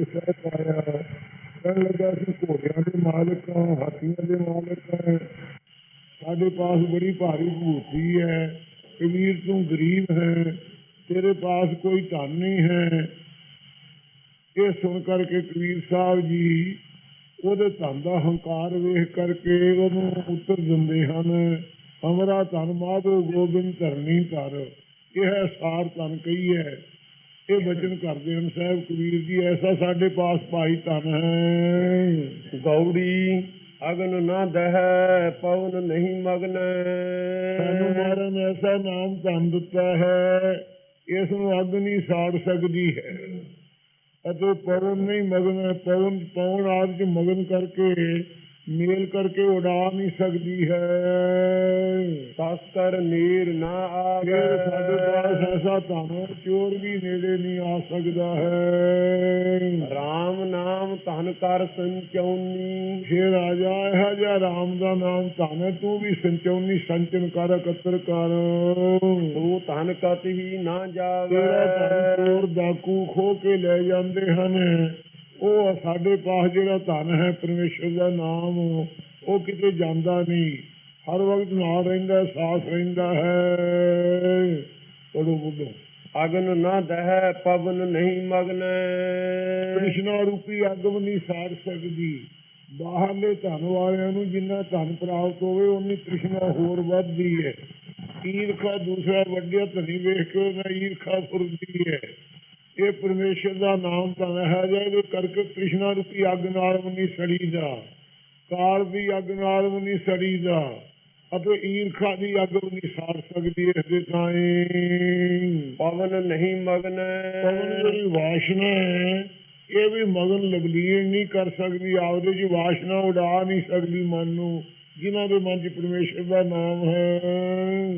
ਦੇ ਸਹਿਤ ਕਹਿਣ ਲੱਗਾ ਸੀ ਘੋੜਿਆਂ ਦੇ ਮਾਲਕ ਹਾਂ, ਹਾਥੀਆਂ ਦੇ ਮਾਲਕ ਹਾਂ। ਸਾਡੇ ਪਾਸ ਬੜੀ ਭਾਰੀ ਭੂਤੀ ਹੈ। ਕਬੀਰ, ਤੂੰ ਗਰੀਬ ਹੈ। ਤੇਰੇ ਪਾਸ ਕੋਈ ਧਨ ਨਹੀਂ ਹੈ। ਇਹ ਸੁਣ ਕਰਕੇ ਕਬੀਰ ਸਾਹਿਬ ਜੀ ਉਹਦੇ ਧਨ ਦਾ ਹੰਕਾਰ ਵੇਖ ਕਰਕੇ ਉਹਨੂੰ ਉੱਤਰ ਦਿੰਦੇ ਹਨ, ਹਮਰਾ ਧਨ ਮਾਧੋ ਗੋਬਿੰਦ ਧਰਨੀ ਧਰ। ਇਹ ਸਾਰ ਧਨ ਕਹੀ ਹੈ। ਇਹ ਬਚਨ ਕਰਦੇ ਹਨ ਸਾਹਿਬ ਕਬੀਰ ਜੀ ਐਸਾ ਸਾਡੇ ਪਾਸ ਭਾਈ ਧਨ ਹੈ। ਗੌੜੀ ਅਗਨ ਨਾ ਦਹਿ ਪਵਨ ਨਹੀਂ ਮਗਨ। ਸਾਨੂੰ ਮਾਰਨ ਐਸਾ ਨਾਮ ਧਨ ਦਿੱਤਾ ਹੈ ਇਸ ਨੂੰ ਅੱਗ ਨਹੀਂ ਸਾੜ ਸਕਦੀ ਹੈ। ਅਤੇ ਪਵਨ ਨਹੀਂ ਮਗਨ ਪਵਨ ਪਵਨ ਆਦਿ ਚ ਮਗਨ ਕਰਕੇ ਮੇਲ ਕਰਕੇ ਉਡਾ ਨਹੀਂ ਸਕਦੀ ਹੈ। ਤਸਕਰ ਨੀਰ ਨਾ ਫਿਰ ਸਾਡੇ ਪਾਸ ਐਸਾ ਧਨ ਹੈ, ਚੋਰ ਵੀ ਨੇੜੇ ਨਹੀਂ ਆ ਸਕਦਾ ਹੈ। RAM ਨਾਮ ਧਨ ਕਰ ਸੰਚਉਨੀ। ਫਿਰ ਰਾਜਾ ਇਹ ਜਿਹਾ ਰਾਮ ਦਾ ਨਾਮ ਧਨ ਹੈ ਤੂੰ ਵੀ ਸੰਚੋਨੀ ਸੰਚਨ ਕਰ ਇਕੱਤਰ ਕਰ। ਤੂੰ ਧਨ ਕਤ ਹੀ ਨਾ ਜਾਵੇ। ਤੇਰਾ ਧਨ ਚੋਰ ਡਾਕੂ ਖੋ ਕੇ ਲੈ ਜਾਂਦੇ ਹਨ। ਉਹ ਸਾਡੇ ਪਾਸ ਜਿਹੜਾ ਧਨ ਹੈ ਪਰਮੇਸ਼ਰ ਦਾ ਨਾਮ ਉਹ ਕਿਤੇ ਜਾਂਦਾ ਨਹੀਂ। ਹਰ ਵਕਤ ਨਾਲ ਰਹਿੰਦਾ ਸਾਥ ਰਹਿੰਦਾ ਹੈ। ਪੜੋ ਬੁੱਢੋ। ਅਗਨ ਨਾ ਦਹਿ ਪਵਨ ਨਹੀਂ ਮਗਨ। ਕ੍ਰਿਸ਼ਨਾ ਰੂਪੀ ਅੱਗ ਵੀ ਨਹੀਂ ਸਾੜ ਸਕਦੀ। ਬਾਹਰਲੇ ਧਨ ਵਾਲਿਆਂ ਨੂੰ ਜਿੰਨਾ ਧਨ ਪ੍ਰਾਪਤ ਹੋਵੇ ਉਨੀ ਕ੍ਰਿਸ਼ਨਾ ਹੋਰ ਵੱਧਦੀ ਹੈ। ਈਰਖਾ ਦੂਸਰਾ ਵੱਡਿਆ ਧਨੀ ਵੇਖ ਕੇ ਉਹਨਾਂ ਈਰਖਾ ਫੁਰਦੀ ਹੈ। ਇਹ ਪਰਮੇਸ਼ਰ ਦਾ ਨਾਮ ਤਾਂ ਹੈ ਜਿਹਦੇ ਕਰਕੇ ਕ੍ਰਿਸ਼ਨਾ ਰੂਪੀ ਅੱਗ ਨਾਲ ਵੀ ਨਹੀਂ ਸੜੀਦਾ ਕਾਲ ਦੀ ਅੱਗ ਨਾਲ ਵੀ ਨਹੀਂ ਸੜੀਦਾ ਅਤੇ ਈਰਖਾ ਦੀ ਅੱਗ ਨਹੀਂ ਸਾੜ ਸਕਦੀ ਇਸ ਦੇ ਤਾਈਂ। ਪਵਨ ਨਹੀਂ ਮਗਨ। ਪਵਨ ਜਿਹੜੀ ਵਾਸ਼ਨਾ ਹੈ ਇਹ ਵੀ ਮਗਨ ਲਗਲੀਨ ਨਹੀਂ ਕਰ ਸਕਦੀ ਆਪਦੇ ਚ ਵਾਸ਼ਨਾ ਉਡਾ ਨਹੀਂ ਸਕਦੀ ਮਨ ਨੂੰ। ਜਿਨ੍ਹਾਂ ਦੇ ਮਨ ਚ ਪਰਮੇਸ਼ਰ ਦਾ ਨਾਮ ਹੈ।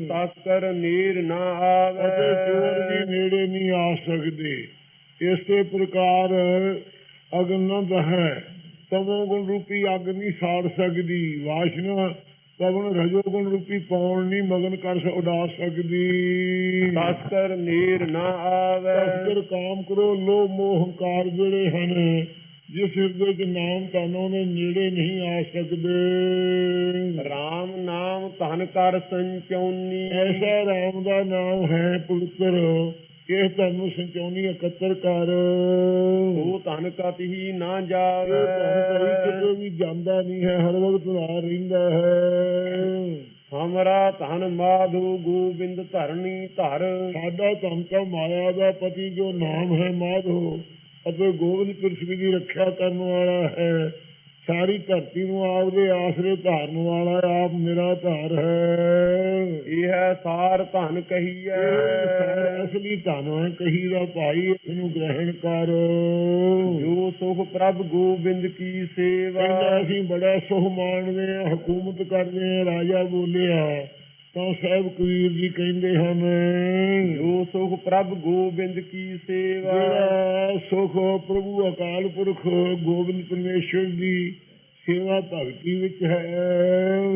ਤਸਕਰ ਨੀਰ ਨਾ ਅਤੇ ਚੋਰ ਵੀ ਆਵੇ ਨੇੜੇ ਨਹੀਂ ਆ ਸਕਦੇ। ਇਸੇ ਪ੍ਰਕਾਰ ਅਗਨੰਦ ਹੈ। ਤਮੋ ਗੁਣ ਰੂਪੀ ਅੱਗ ਨਹੀਂ ਸਾੜ ਸਕਦੀ। ਵਾਸ਼ਨਾ ਪਵਨ ਰਜੋ ਗੁਣ ਰੂਪੀ ਪੌਣ ਨਹੀਂ ਮਗਨ ਕਰ ਉਡਾ ਸਕਦੀ। ਤਸਕਰ ਨੀਰ ਨਾ ਆਵੇ। ਤਸਕਰ ਕਾਮ ਕਰੋ ਲੋਭ ਮੋਹ ਹੰਕਾਰ ਜਿਹੜੇ ਹਨ ਜਿਸ ਹਿਰਦੇ ਚ ਨਾਮ ਤਾਨੋਂ ਦੇ ਨੇੜੇ ਨਹੀਂ ਆ ਸਕਦੇ। RAM ਨਾਮ ਧਨ ਕਰ ਸੰਚਉਨੀ। ਐਸਾ ਰਾਮ ਦਾ ਨਾਮ ਹੈ ਪਵਿੱਤਰ ਇਹ ਤੁਹਾਨੂੰ ਸੰਚਾਉਣੀ ਇਕੱਤਰ ਕਰ। ਤੂੰ ਧਨ ਕਤ ਹੀ ਨਾ ਜਾਵੇ। ਕਿਤੇ ਵੀ ਜਾਂਦਾ ਨਹੀਂ ਹੈ ਹਰ ਵਕਤ ਨਾਲ ਰਹਿੰਦਾ ਹੈ। ਹਮਰਾ ਧਨ ਮਾਧੂ ਗੋਬਿੰਦ ਧਰਨੀ ਧਰ। ਸਾਡਾ ਧਨ ਤਾਂ ਮਾਇਆ ਦਾ ਪਤੀ ਜੋ ਨਾਮ ਹੈ ਮਾਧੋ। ਅਤੇ ਗੋਬਿੰਦ ਪ੍ਰਿਥਵੀ ਦੀ ਰੱਖਿਆ ਕਰਨ ਵਾਲਾ ਹੈ। ਸਾਰੀ ਧਰਤੀ ਨੂੰ ਆਪਦੇ ਆਸਰੇ ਧਾਰਨ ਵਾਲਾ ਆਪ ਮੇਰਾ ਧਾਰ ਹੈ। ਇਹ ਹੈ ਸਾਰ ਧਨ ਕਹੀਐ। ਅਸਲੀ ਧਨ ਹੈ ਕਹੀ ਦਾ ਭਾਈ ਇਸ ਨੂੰ ਗ੍ਰਹਿਣ ਕਰ। ਜੋ ਸੁਖ ਪ੍ਰਭ ਗੋਬਿੰਦ ਕੀ ਸੇਵਾ। ਅਸੀਂ ਬੜਾ ਸੁਖ ਮਾਣਦੇ ਆ ਹਕੂਮਤ ਕਰਦੇ ਆ ਰਾਜਾ ਬੋਲਿਆ ਤਾਂ ਸਾਹਿਬ ਕਬੀਰ ਜੀ ਕਹਿੰਦੇ ਹਨ ਜੋ ਸੁਖ ਪ੍ਰਭ ਗੋਬਿੰਦ ਕੀ ਸੇਵਾ। ਸੁਖ ਪ੍ਰਭੂ ਅਕਾਲ ਪੁਰਖ ਗੋਬਿੰਦ ਪਰਮੇਸ਼ਰ ਦੀ ਸੇਵਾ ਭਗਤੀ ਵਿੱਚ ਹੈ।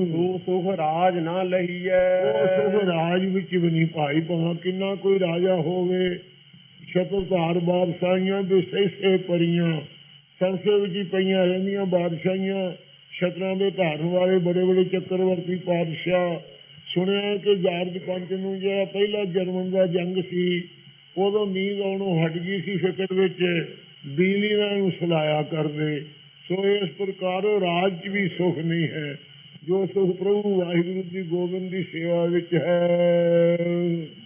ਜੋ ਸੁਖ ਰਾਜ ਨਾ ਲਹੀਐ। ਉਹ ਸੁਖ ਰਾਜ ਵਿੱਚ ਵੀ ਨਹੀਂ ਭਾਈ ਭਾਵੇਂ ਕਿੰਨਾ ਕੋਈ ਰਾਜਾ ਹੋਵੇ। ਸ਼ਤਰਧਾਰ ਬਾਦਸ਼ਾਹੀਆਂ ਦੇ ਸਹਿਸੇ ਪਰੀਆਂ ਸੰਸੇ ਵਿੱਚ ਹੀ ਪਈਆਂ ਰਹਿੰਦੀਆਂ ਬਾਦਸ਼ਾਹੀਆਂ। ਸ਼ਤਰਾਂ ਦੇ ਧਾਰਨ ਵਾਲੇ ਬੜੇ ਬੜੇ ਚੱਕਰਵਰਤੀ ਪਾਦਸ਼ਾਹ ਸੁਣਿਆ ਕਿ ਜਾਰਜ ਪੰਚ ਨੂੰ ਜਿਹੜਾ ਪਹਿਲਾ ਜਰਮਨ ਦਾ ਜੰਗ ਸੀ ਉਦੋਂ ਨੀਂਦ ਆਉਣੋਂ ਹਟ ਗਈ ਸੀ ਫਿਕਰ ਵਿੱਚ ਬਿਜਲੀ ਨਾਲ ਨੂੰ ਸਲਾਇਆ ਕਰਦੇ। ਸੋ ਇਸ ਪ੍ਰਕਾਰ ਰਾਜ 'ਚ ਵੀ ਸੁਖ ਨਹੀਂ ਹੈ ਜੋ ਸੁਖ ਪ੍ਰਭੂ ਵਾਹਿਗੁਰੂ ਜੀ ਗੋਬਿੰਦ ਦੀ ਸੇਵਾ ਵਿੱਚ ਹੈ।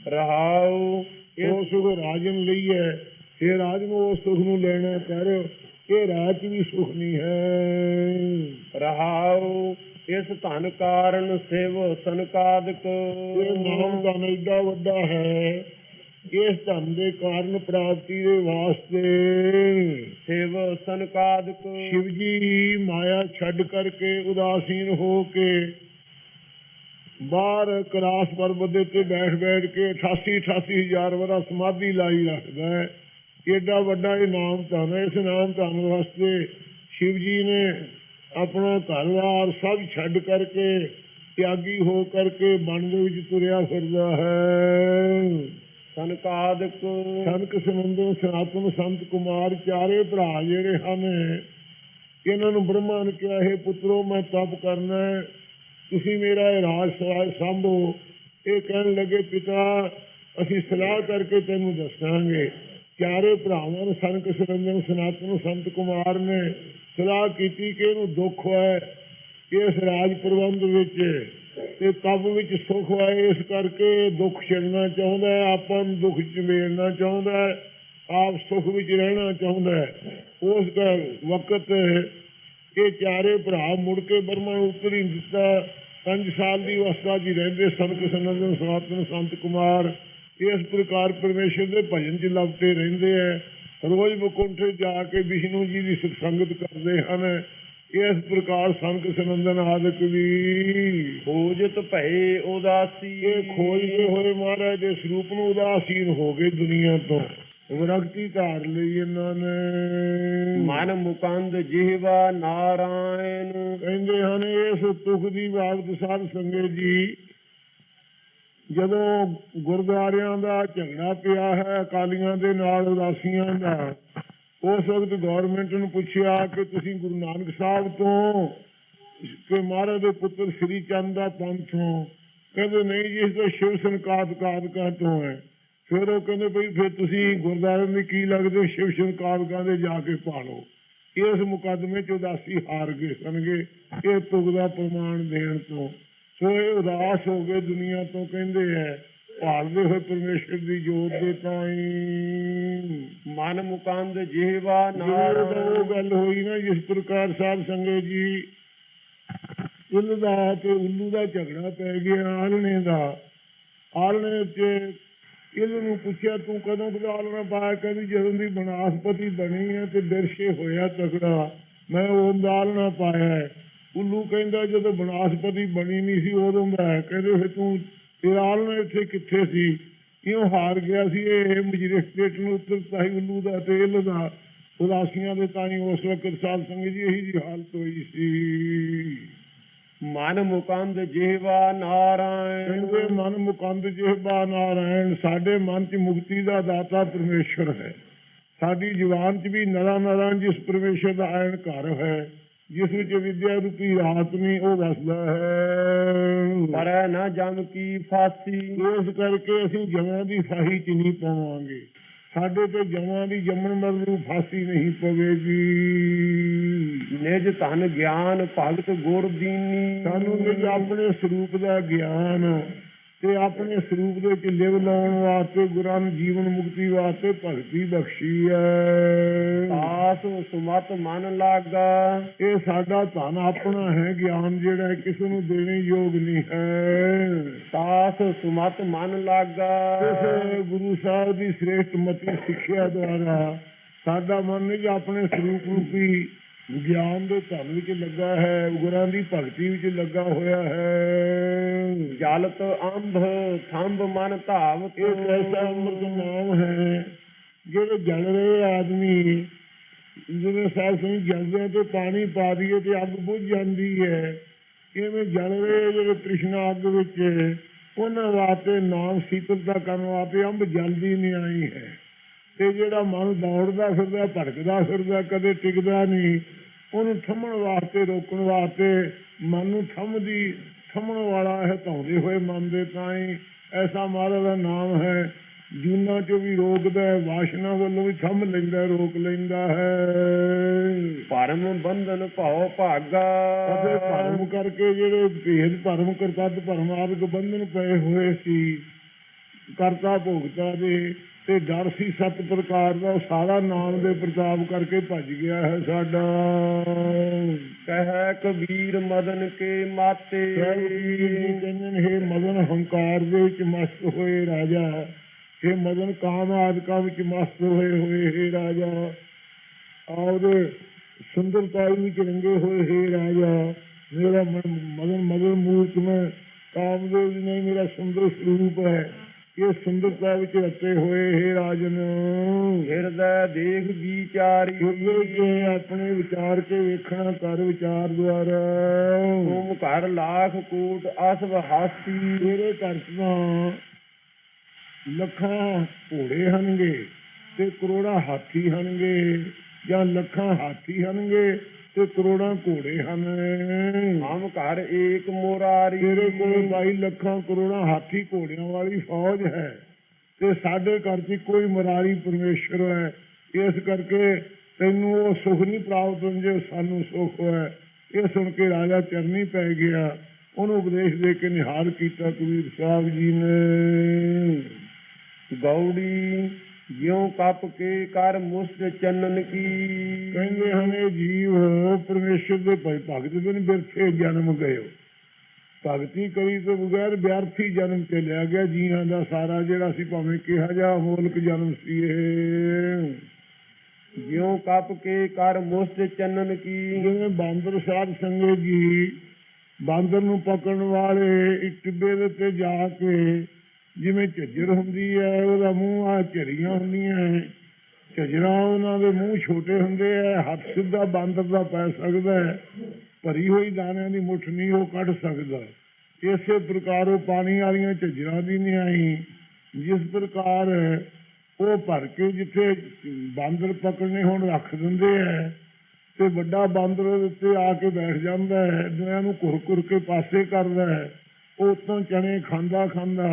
ਰਹਾਉ। ਉਹ ਸੁਖ ਰਾਜਨ ਲਈ ਹੈ। ਇਹ ਰਾਜ ਨੂੰ ਉਸ ਸੁਖ ਨੂੰ ਲੈਣਾ ਕਰ ਇਹ ਰਾਜ ਵੀ ਸੁਖ ਨਹੀਂ ਹੈ। ਰਹਾਉ। ਇਸ ਧਨ ਕਾਰਨ ਸਿਵ ਸੰਕਾਦਕ ਇਹ ਨਾਮ ਦਾ ਐਡਾ ਵੱਡਾ ਹੈ। ਇਸ ਧਨ ਦੇ ਕਾਰਨ ਪ੍ਰਾਪਤੀ ਦੇ ਵਾਸਤੇ ਸਿਵ ਸੰਕਾਦਕ ਸ਼ਿਵ ਜੀ ਮਾਇਆ ਛੱਡ ਕਰਕੇ ਉਦਾਸੀਨ ਹੋ ਕੇ ਬਾਹਰ ਕਲਾਸ ਪਰਬਤ ਦੇ ਉੱਤੇ ਬੈਠ ਬੈਠ ਕੇ 88 88 ਹਜ਼ਾਰ ਵਰਾ ਸਮਾਧੀ ਲਾਈ ਰੱਖਦਾ ਹੈ। ਏਡਾ ਵੱਡਾ ਇਹ ਨਾਮ ਧਨ ਇਸ ਨਾਮ ਧਨ ਵਾਸਤੇ ਸ਼ਿਵ ਜੀ ਨੇ ਆਪਣਾ ਘਰ-ਬਾਰ ਸਭ ਛੱਡ ਕਰਕੇ ਤਿਆਗੀ ਹੋ ਕਰਕੇ ਬਣ ਦੇ ਵਿੱਚ ਤੁਰਿਆ ਫਿਰਦਾ ਹੈ। ਸੰਕਾਦਿਕ ਸੰਤ ਸਮੁੰਦਰ ਸਨਾਤਨ ਸੰਤ ਕੁਮਾਰ ਚਾਰੇ ਭਰਾ ਜਿਹੜੇ ਹਨ ਇਹਨਾਂ ਨੂੰ ਬ੍ਰਹਮਾ ਨੇ ਕਿਹਾ ਹੈ ਪੁੱਤਰੋ ਮੈਂ ਤਪ ਕਰਨਾ ਹੈ। ਤੁਸੀਂ ਮੇਰਾ ਇਹ ਰਾਜ ਸੰਭੋ। ਇਹ ਕਹਿਣ ਲੱਗੇ ਪਿਤਾ ਅਸੀਂ ਸਲਾਹ ਕਰਕੇ ਤੈਨੂੰ ਦੱਸਾਂਗੇ। ਚਾਰੇ ਭਰਾਵਾਂ ਨੇ ਸੰਤ ਸਰੰਜਨ ਸਨਾਤਨ ਸੰਤ ਕੁਮਾਰ ਨੇ ਸਲਾਹ ਕੀਤੀ ਕਿ ਇਹਨੂੰ ਦੁੱਖ ਹੈ ਇਸ ਰਾਜ ਪ੍ਰਬੰਧ ਵਿੱਚ ਤੇ ਤਪ ਵਿੱਚ ਸੁਖ ਹੈ ਇਸ ਕਰਕੇ ਦੁੱਖ ਛੱਡਣਾ ਚਾਹੁੰਦਾ ਹੈ, ਆਪਾਂ ਨੂੰ ਦੁੱਖ ਚ ਮੇਲਣਾ ਚਾਹੁੰਦਾ ਹੈ, ਆਪ ਸੁਖ ਵਿੱਚ ਰਹਿਣਾ ਚਾਹੁੰਦਾ ਹੈ। ਉਸ ਦਾ ਵਕਤ ਇਹ ਚਾਰੇ ਭਰਾ ਮੁੜ ਕੇ ਬਰਮਾ ਨੂੰ ਉੱਤਰ ਦਿੱਤਾ। ਪੰਜ ਸਾਲ ਦੀ ਅਵਸਥਾ 'ਚ ਰਹਿੰਦੇ ਸੰਤ ਸਨੰਦਨ ਸਨਾਤਨ, ਸੰਤ ਕੁਮਾਰ। ਇਸ ਪ੍ਰਕਾਰ ਪਰਮੇਸ਼ਰ ਦੇ ਭਜਨ 'ਚ ਲਪਟੇ ਰਹਿੰਦੇ ਹੈ ਰੋਜ਼ ਬਕੁੰਠੇ ਜਾ ਕੇ ਵਿਸ਼ਨੂੰ ਜੀ ਦੀ ਸੰਗਤ ਕਰਦੇ ਹਨ। ਇਸ ਪ੍ਰਕਾਰ ਸੰਤ ਸਨੰਦਨ ਆਦਿਕ ਵੀ ਖੋਜਤ ਭਏ ਉਦਾਸੀ। ਇਹ ਖੋਜਦੇ ਹੋਏ ਮਹਾਰਾਜ ਦੇ ਸਰੂਪ ਨੂੰ ਉਦਾਸੀਨ ਹੋ ਗਏ ਦੁਨੀਆ ਤੋਂ। ਵਿਰਕਤੀ ਧਾਰ ਲਈ ਇਹਨਾਂ ਨੇ। ਮਨ ਮੁਕੰਦ ਜਿਹਵਾ ਨਾਰਾਇਣ। ਕਹਿੰਦੇ ਹਨ ਇਸ ਤੁਖ ਦੀ ਬਾਬਤ ਸਾਧ ਸੰਗਤ ਜੀ ਜਦੋਂ ਗੁਰਦੁਆਰਿਆਂ ਦਾ ਝਗੜਾ ਪਿਆ ਹੈ, ਅਕਾਲੀਆਂ ਦੇ ਨਾਲ ਉਦਾਸੀਆਂ ਦਾ, ਉਸ ਵਕਤ ਗਵਰਨਮੈਂਟ ਨੂੰ ਪੁੱਛਿਆ ਕਿ ਤੁਸੀਂ ਗੁਰੂ ਨਾਨਕ ਸਾਹਿਬ ਤੋਂ ਕਿ ਮਹਾਰਾਜ ਦੇ ਪੁੱਤਰ ਸ੍ਰੀ ਚੰਦ ਦਾ ਪੰਥੋਂ ਕਹਿੰਦੇ, ਨਹੀਂ ਜੀ ਇਸ ਤੋਂ ਸ਼ਿਵ ਸੰਕਾਤ ਕਾਦਕਾ ਤੋਂ ਹੈ। ਫਿਰ ਉਹ ਕਹਿੰਦੇ ਭਈ ਫਿਰ ਤੁਸੀਂ ਗੁਰਦੁਆਰੇ ਦੇ ਕੀ ਲੱਗਦੇ ਸ਼ਿਵ ਸੰਕਾਦਕਾਂ ਦੇ ਜਾ ਕੇ ਭਾਲੋ। ਇਸ ਮੁਕੱਦਮੇ 'ਚ ਉਦਾਸੀ ਹਾਰ ਗਏ ਸਨਗੇ ਇਹ ਤੁਗਦਾ ਪ੍ਰਮਾਣ ਦੇਣ ਤੋਂ ਸੋ ਇਹ ਉਦਾਸ ਹੋ ਗਏ ਦੁਨੀਆ ਤੋਂ ਕਹਿੰਦੇ ਹੈ ਭਾਲਦੇ ਹੋਏ ਪਰਮੇਸ਼ਰ ਦੀ ਜੋਤ ਦੇ ਤਾਈ। ਮਨ ਮੁਕੰਦ ਜਿਹਵਾ ਉਹ ਨਾਰਾਇਣ ਗੱਲ ਹੋਈ ਨਾ ਜਿਸ ਪ੍ਰਕਾਰ ਸਾਹਿਬ ਸੰਗਤ ਜੀ ਉੱਲ ਦਾ ਤੇ ਉੱਲੂ ਦਾ ਝਗੜਾ ਪੈ ਗਿਆ ਆਲਣੇ ਦਾ। ਆਲਣੇ ਚ ਇਹਨੂੰ ਨੂੰ ਪੁੱਛਿਆ ਤੂੰ ਕਦੋਂ ਆਲਣਾ ਪਾਇਆ ਕਹਿੰਦੀ ਜਦੋਂ ਦੀ ਬਨਾਸਪਤੀ ਬਣੀ ਹੈ ਤੇ ਦਰਸ਼ੇ ਹੋਇਆ ਤਕੜਾ ਮੈਂ ਉਹ ਦਾ ਆਲਣਾ ਪਾਇਆ ਹੈ। ਉੱਲੂ ਕਹਿੰਦਾ ਜਦੋਂ ਬਨਾਸਪਤੀ ਬਣੀ ਨਹੀਂ ਸੀ ਉਦੋਂ ਹੈ। ਕਹਿੰਦੇ ਫਿਰ ਤੂੰ ਤੇਰਾ ਆਲਣਾ ਇੱਥੇ ਕਿੱਥੇ ਸੀ? ਕਿਉਂ ਹਾਰ ਗਿਆ ਸੀ? ਇਹ ਮਜਿਸਟ੍ਰੇਟ ਨੂੰ ਉੱਤਰ ਹੀ ਉੱਲੂ ਦਾ ਤੇ ਇਹਲ ਦਾ। ਉਦਾਸੀਆਂ ਦੇ ਤਾਂ ਹੀ ਉਸ ਵਕਤ ਸਾਧ ਸੰਗਤ ਜੀ ਇਹੀ ਜੀ ਹਾਲਤ ਹੋਈ ਸੀ। ਮਨ ਮੁਕੰਦ ਜਿਹਵਾ ਨਾਰਾਇਣ। ਕਹਿੰਦੇ ਮਨ ਮੁਕੰਦ ਜਿਹਬਾ ਨਾਰਾਇਣ ਸਾਡੇ ਮਨ 'ਚ ਮੁਕਤੀ ਦਾ ਦਾਤਾ ਪਰਮੇਸ਼ਰ ਹੈ। ਸਾਡੀ ਜ਼ੁਬਾਨ 'ਚ ਵੀ ਨਰਾਂ ਨਰਾਂ ਜਿਸ ਪਰਮੇਸ਼ਰ ਦਾ ਆਇਣ ਘਰ ਹੈ। ਜਿਸ ਵਿੱਚ ਵਿਦਿਆ ਰੂਪੀ ਆਤਮੀ ਉਹ ਵਸਦਾ ਹੈ। ਪਰੈ ਨਾ ਜਮ ਕੀ ਫਾਸੀ। ਇਸ ਕਰਕੇ ਅਸੀਂ ਜਮਾਂ ਦੀ ਫਾਹੀ 'ਚ ਨਹੀਂ ਪਾਵਾਂਗੇ। ਸਾਡੇ ਤੇ ਜਮਾਂ ਦੀ ਜੰਮਣ ਮਰਨ ਨੂੰ ਫਾਸੀ ਨਹੀਂ ਪਵੇਗੀ। ਨਿਜ ਧਨ ਗਿਆਨ ਭਗਤ ਗੁਰ ਦੀਨੀ। ਸਾਨੂੰ ਨਿਜ ਆਪਣੇ ਸਰੂਪ ਦਾ ਗਿਆਨ ਤੇ ਆਪਣੇ ਸਰੂਪ ਦੇ ਲਿਵ ਲਾਉਣ ਵਾਸਤੇ ਗੁਰਾਂ ਨੂੰ ਜੀਵਨ ਮੁਕਤੀ ਵਾਸਤੇ ਭਗਤੀ ਬਖਸ਼ੀ ਹੈ ਸਾਸ ਸੁਮਤ ਮਨ ਲਾਗਾ। ਇਹ ਸਾਡਾ ਧਨ ਆਪਣਾ ਹੈ ਗਿਆਨ ਜਿਹੜਾ ਕਿਸੇ ਨੂੰ ਦੇਣੇ ਯੋਗ ਨਹੀਂ ਹੈ। ਸਾਸ ਸੁਮਤ ਮਨ ਲਾਗਾ। ਇਸ ਗੁਰੂ ਸਾਹਿਬ ਦੀ ਸ੍ਰੇਸ਼ਟ ਮਤੀ ਸਿੱਖਿਆ ਦੁਆਰਾ ਸਾਡਾ ਮਨ ਨਿਜ ਆਪਣੇ ਸਰੂਪ ਰੂਪੀ ਗਿਆਨ ਦੇ ਧਨ ਵਿੱਚ ਲੱਗਾ ਹੈ ਗੁਰਾਂ ਦੀ ਭਗਤੀ ਵਿੱਚ ਲੱਗਾ ਹੋਇਆ ਹੈ। ਜਲਤ ਅੰਧ ਥੰਬ ਮਨ ਧਾਵਤ ਇਹ ਐਸਾ ਅੰਮ੍ਰਿਤ ਨਾਮ ਹੈ? ਜਿਹੜੇ ਜਲ ਰਹੇ ਆਦਮੀ ਜਿਵੇਂ ਸਾਧ ਸੰਗਤ ਜਲਦੇ ਤੇ ਪਾਣੀ ਪਾ ਦਈਏ ਤੇ ਅੱਗ ਬੁਝ ਜਾਂਦੀ ਹੈ। ਇਵੇਂ ਜਲ ਰਹੇ ਜਿਹੜੇ ਤ੍ਰਿਸ਼ਨਾ ਅੱਗ ਵਿੱਚ ਉਹਨਾਂ ਵਾਸਤੇ ਨਾਮ ਸੀਤਲਤਾ ਕਰਨ ਵਾਸਤੇ ਅੰਬ ਜਲਦੀ ਨਹੀਂ ਆਈ ਹੈ। ਤੇ ਜਿਹੜਾ ਮਨ ਦੌੜਦਾ ਫਿਰਦਾ ਭਟਕਦਾ ਫਿਰਦਾ ਕਦੇ ਟਿਕਦਾ ਨਹੀਂ ਉਹਨੂੰ ਥੰਮਣ ਵਾਸਤੇ ਰੋਕਣ ਵਾਸਤੇ ਮਨ ਨੂੰ ਥੰਮਦੀ ਥੰਮਣ ਵਾਲਾ ਹੈ ਧੌਂਦੇ ਹੋਏ ਮਨ ਦੇ ਤਾਈ ਐਸਾ ਮਹਾਰਾਜ ਦਾ ਨਾਮ ਹੈ ਜੂਨਾ ਚੋਂ ਵੀ ਰੋਕਦਾ ਹੈ ਵਾਸ਼ਨਾ ਵੱਲੋਂ ਵੀ ਥੰਮ ਲੈਂਦਾ ਰੋਕ ਲੈਂਦਾ ਹੈ। ਪਰਮ ਬੰਧਨ ਭਾਉ ਭਾਗਾ। ਅਤੇ ਭਰਮ ਕਰਕੇ ਜਿਹੜੇ ਭੇਦ ਭਰਮ ਕਰਤੱਤ ਭਰਮ ਆਦਿਕ ਬੰਧਨ ਪਏ ਹੋਏ ਸੀ ਕਰਤਾ ਭੋਗਤਾ ਦੇ ਤੇ ਡਰ ਸੀ ਸੱਤ ਪ੍ਰਕਾਰ ਦਾ ਸਾਰਾ ਨਾਮ ਦੇ ਪ੍ਰਤਾਪ ਕਰਕੇ ਭੱਜ ਗਿਆ ਹੈ ਸਾਡਾ। ਕਹਿ ਕਬੀਰ ਮਦਨ ਕੇ ਮਾਤੇ। ਸਾਹਿਬ ਜੀ ਕਹਿੰਦੇ ਨੇ ਹੇ ਮਦਨ ਹੰਕਾਰ ਦੇ ਵਿੱਚ ਮਸਤ ਹੋਏ ਰਾਜਾ। ਹੇ ਮਦਨ ਕਾਮ ਆਦਿਕਾਂ ਵਿੱਚ ਮਸਤ ਹੋਏ ਹੋਏ ਹੇ ਰਾਜਾ। ਆਉਦੇ ਸੁੰਦਰਤਾ ਵਿੱਚ ਰੰਗੇ ਹੋਏ ਹੇ ਰਾਜਾ। ਮੇਰਾ ਮਨ- ਮਦਨ ਮਦਨ ਮੂਰਤ ਮੈਂ ਕਾਮਦੇਵ ਜੀ ਨੇ ਮੇਰਾ ਸੁੰਦਰ ਸਰੂਪ ਹੈ। ਇਹ ਸੁੰਦਰਤਾ ਵਿੱਚ ਰਤੇ ਹੋਏ ਹੇ ਰਾਜਨ ਹਿਰਦੈ ਦੇਖ ਵਿਚਾਰੀ, ਉਹਦੇ ਕੇ ਆਪਣੇ ਵਿਚਾਰ ਕੇ ਵੇਖਣਾ ਕਰ ਵਿਚਾਰ ਦੁਆਰਾ। ਤੁਮ ਘਰ ਲੱਖ ਕੋਟ ਅਸਵ ਹਾਸੀ, ਤੇਰੇ ਘਰ ਲੱਖਾਂ ਘੋੜੇ ਹਨਗੇ ਤੇ ਕਰੋੜਾਂ ਹਾਥੀ ਹਨਗੇ ਜਾਂ ਲੱਖਾਂ ਹਾਥੀ ਹਨਗੇ। ਕਰੋੜਾਂ ਘੋੜੇ ਹਨ। ਹਮ ਘਰ ਏਕ ਮੁਰਾਰੀ। ਤੇਰੇ ਕੋਲ ਬਾਈ ਲੱਖਾਂ ਕਰੋੜਾਂ ਹਾਥੀ ਘੋੜਿਆਂ ਵਾਲੀ ਫੌਜ ਹੈ ਤੇ ਸਾਡੇ ਘਰ 'ਚ ਕੋਈ ਮਰਾਰੀ ਪਰਮੇਸ਼ਰ ਹੈ। ਇਸ ਕਰਕੇ ਤੈਨੂੰ ਉਹ ਸੁਖ ਨਹੀਂ ਪ੍ਰਾਪਤ ਹੁੰਦੇ ਸਾਨੂੰ ਸੁਖ ਹੋਇਆ ਇਹ ਸੁਣ ਕੇ ਰਾਜਾ ਚਰਨੀ ਪੈ ਗਿਆ। ਉਹਨੂੰ ਉਪਦੇਸ਼ ਦੇ ਕੇ ਨਿਹਾਲ ਕੀਤਾ ਕਬੀਰ ਸਾਹਿਬ ਜੀ ਨੇ। ਗੌੜੀ ਜਿਉ ਕੱਪ ਕੇ ਕਰ ਮੁਸਤ ਚੰਨਨ ਕੀ। ਕਹਿੰਦੇ ਹਨ ਇਹ ਜੀਵ ਪਰਮੇਸ਼ਰ ਦੇ ਭਈ ਭਗਤ ਬਿਨ ਬਿਰਥੇ ਜਨਮ ਗਇਓ। ਭਗਤੀ ਕਰੀ ਤੋਂ ਬਗੈਰ ਵਿਅਰਥੀ ਜਨਮ ਤੇ ਲਿਆ ਗਿਆ। ਜੀਆਂ ਦਾ ਸਾਰਾ ਜਿਹੜਾ ਸੀ ਭਾਵੇਂ ਕਿਹਾ ਜਾ ਮੋਲਕ ਜਨਮ ਸੀ ਇਹ। ਜਿਉ ਕੱਪ ਕੇ ਕਰ ਮੁਸਤ ਚੰਨਨ ਕੀ। ਜਿਵੇਂ ਬਾਂਦਰ ਸਾਧ ਸੰਗੇ ਜੀ ਬਾਂਦਰ ਨੂੰ ਪਕੜਨ ਵਾਲੇ ਇੱਕ ਟਿੱਬੇ ਦੇ ਉੱਤੇ ਜਾ ਕੇ ਜਿਵੇਂ ਝੱਜਰ ਹੁੰਦੀ ਹੈ, ਉਹਦਾ ਮੂੰਹ ਆ ਝਰੀਆਂ ਹੁੰਦੀਆਂ ਹੈ ਝਜਰਾਂ ਉਹਨਾਂ ਦੇ ਮੂੰਹ ਛੋਟੇ ਹੁੰਦੇ ਆ ਹੱਥ ਸਿੱਧਾ ਬਾਂਦਰ ਦਾ ਪੈ ਸਕਦਾ ਹੈ ਭਰੀ ਹੋਈ ਦਾਣਿਆਂ ਦੀ ਮੁੱਠ ਨਹੀਂ, ਉਹ ਕੱਢ ਸਕਦਾ ਇਸੇ ਪ੍ਰਕਾਰ ਉਹ ਪਾਣੀ ਵਾਲੀਆਂ ਝਜਰਾਂ ਦੀ ਨਹੀਂ ਆਈ ਜਿਸ ਪ੍ਰਕਾਰ ਉਹ ਭਰ ਕੇ ਜਿੱਥੇ ਬਾਂਦਰ ਪਕੜਨੇ ਹੁਣ ਰੱਖ ਦਿੰਦੇ ਆ ਤੇ ਵੱਡਾ ਬਾਂਦਰ ਉੱਤੇ ਆ ਕੇ ਬੈਠ ਜਾਂਦਾ ਹੈ ਦੁਨੀਆਂ ਨੂੰ ਘੁਰ ਘੁਰ ਕੇ ਪਾਸੇ ਕਰਦਾ ਹੈ ਉਹ ਉੱਤੋਂ ਚਣੇ ਖਾਂਦਾ ਖਾਂਦਾ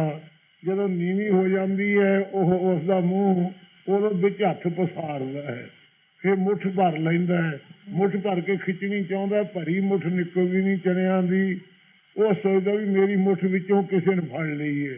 ਜਦੋਂ ਨੀਵੀਂ ਹੋ ਜਾਂਦੀ ਹੈ ਉਹ ਉਸ ਦਾ ਮੂੰਹ ਉਹਦੇ ਵਿੱਚ ਹੱਥ ਪਸਾਰਦਾ ਹੈ। ਫਿਰ ਮੁੱਠ ਭਰ ਲੈਂਦਾ ਹੈ। ਮੁੱਠ ਭਰ ਕੇ ਖਿੱਚਣੀ ਚਾਹੁੰਦਾ ਭਰੀ ਮੁੱਠ ਨਿਕਲਦੀ ਨਹੀਂ ਚਣਿਆਂ ਦੀ। ਉਹ ਸੋਚਦਾ ਵੀ ਮੇਰੀ ਮੁੱਠ ਵਿੱਚੋਂ ਕਿਸੇ ਨੇ ਫੜ ਲਈ ਹੈ।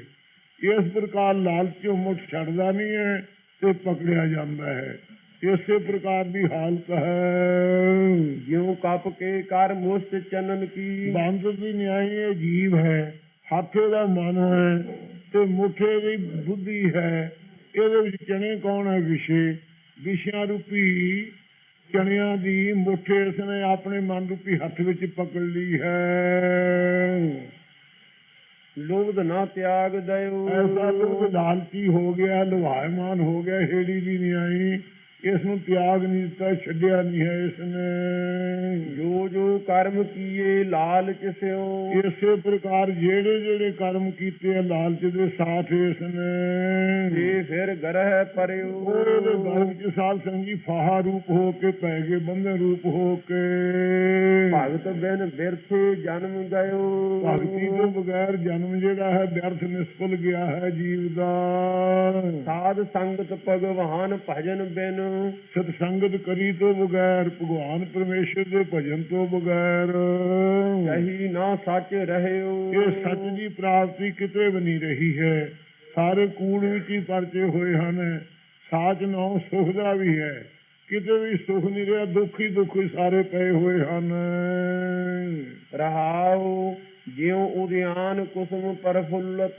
ਇਸ ਪ੍ਰਕਾਰ ਲਾਲਚੋਂ ਮੁੱਠ ਛੱਡਦਾ ਨਹੀਂ ਹੈ ਤੇ ਪਕੜਿਆ ਜਾਂਦਾ ਹੈ। ਇਸੇ ਪ੍ਰਕਾਰ ਦੀ ਹਾਲਤ ਹੈ। ਜਿਉ ਕੱਪ ਕੇ ਕਰ ਮੁਸਤ ਚੰਨਨ ਕੀ। ਬਾਂਦਰ ਦੀ ਨਿਆਈ ਜੀਵ ਹੈ। ਹਾਥੇ ਦਾ ਮਨ ਹੈ। ਤੇ ਮੁੱਠੇ ਦੀ ਬੁੱਧੀ ਹੈ ਇਹਦੇ ਵਿੱਚ ਚਣੇ ਕੌਣ ਹੈ ਵਿਸ਼ੇ? ਵਿਸ਼ਿਆਂ ਰੂਪੀ ਚਣਿਆਂ ਦੀ ਮੁੱਠੇ ਇਸਨੇ ਆਪਣੇ ਮਨ ਰੂਪੀ ਹੱਥ ਵਿੱਚ ਪਕੜ ਲਈ ਹੈ। ਲੋਭ ਨਾ ਤਿਆਗ ਦਇਓ। ਐਸਾ ਲੋਕ ਲਾਲਚੀ ਹੋ ਗਿਆ ਲੁਹਾਇਮਾਨ ਹੋ ਗਿਆ ਹੇੜੀ ਦੀ ਨਿਆਈ ਇਸ ਨੂੰ ਤਿਆਗ ਨਹੀਂ ਦਿੱਤਾ ਛੱਡਿਆ ਨਹੀਂ ਹੈ ਇਸਨੇ। ਜੋ ਜੋ ਕਰਮ ਕੀਏ ਲਾਲਚ ਸਿਓ। ਇਸੇ ਪ੍ਰਕਾਰ ਜਿਹੜੇ ਜਿਹੜੇ ਕਰਮ ਕੀਤੇ ਆ ਲਾਲਚ ਦੇ ਸਾਥ ਇਸਨੇ। ਤੇ ਫਿਰ ਗਰਹ ਪਰਿਓ। ਉਹਦੇ ਗਲ ਵਿੱਚ ਸਾਧ ਸੰਗੀ ਫਾਹਾ ਰੂਪ ਹੋ ਕੇ ਪੈ ਗਏ ਬੰਧਨ ਰੂਪ ਹੋ ਕੇ। ਭਗਤ ਬਿਨ ਬਿਰਥੇ ਜਨਮ ਗਇਓ। ਭਗਤੀ ਤੋਂ ਬਗੈਰ ਜਨਮ ਜਿਹੜਾ ਹੈ ਵਿਅਰਥ ਨਿਸਫਲ ਗਿਆ ਹੈ ਜੀਵ ਦਾ। ਸਾਧ ਸੰਗਤ ਭਗਵਾਨ ਭਜਨ ਬਿਨ ਸਤ ਸੰਗਤ ਕਰੀ ਤੋਂ ਬਗੈਰ ਭਗਵਾਨ ਪਰਮੇਸ਼ਰ ਦੇ ਭਜਨ ਤੋਂ ਬਗੈਰ। ਕਹੀ ਨਾ ਸੱਚ ਰਹਿਓ। ਇਹ ਸੱਚ ਦੀ ਪ੍ਰਾਪਤੀ ਕਿਤੇ ਵੀ ਨਹੀਂ ਰਹੀ ਹੈ। ਸਾਰੇ ਕੂੜ ਵਿੱਚ ਹੀ ਪਰਚੇ ਹੋਏ ਹਨ। ਸਾਚ ਨਾਮ ਸੁਖ ਦਾ ਵੀ ਹੈ। ਕਿਤੇ ਵੀ ਸੁਖ ਨਹੀਂ ਰਿਹਾ ਦੁੱਖ ਹੀ ਦੁੱਖ ਸਾਰੇ ਪਏ ਹੋਏ ਹਨ। ਰਹਾਉ ਜਿਉ ਉਦਿਆਨ ਕੁਸਮ ਪਰਫੁੱਲਤ।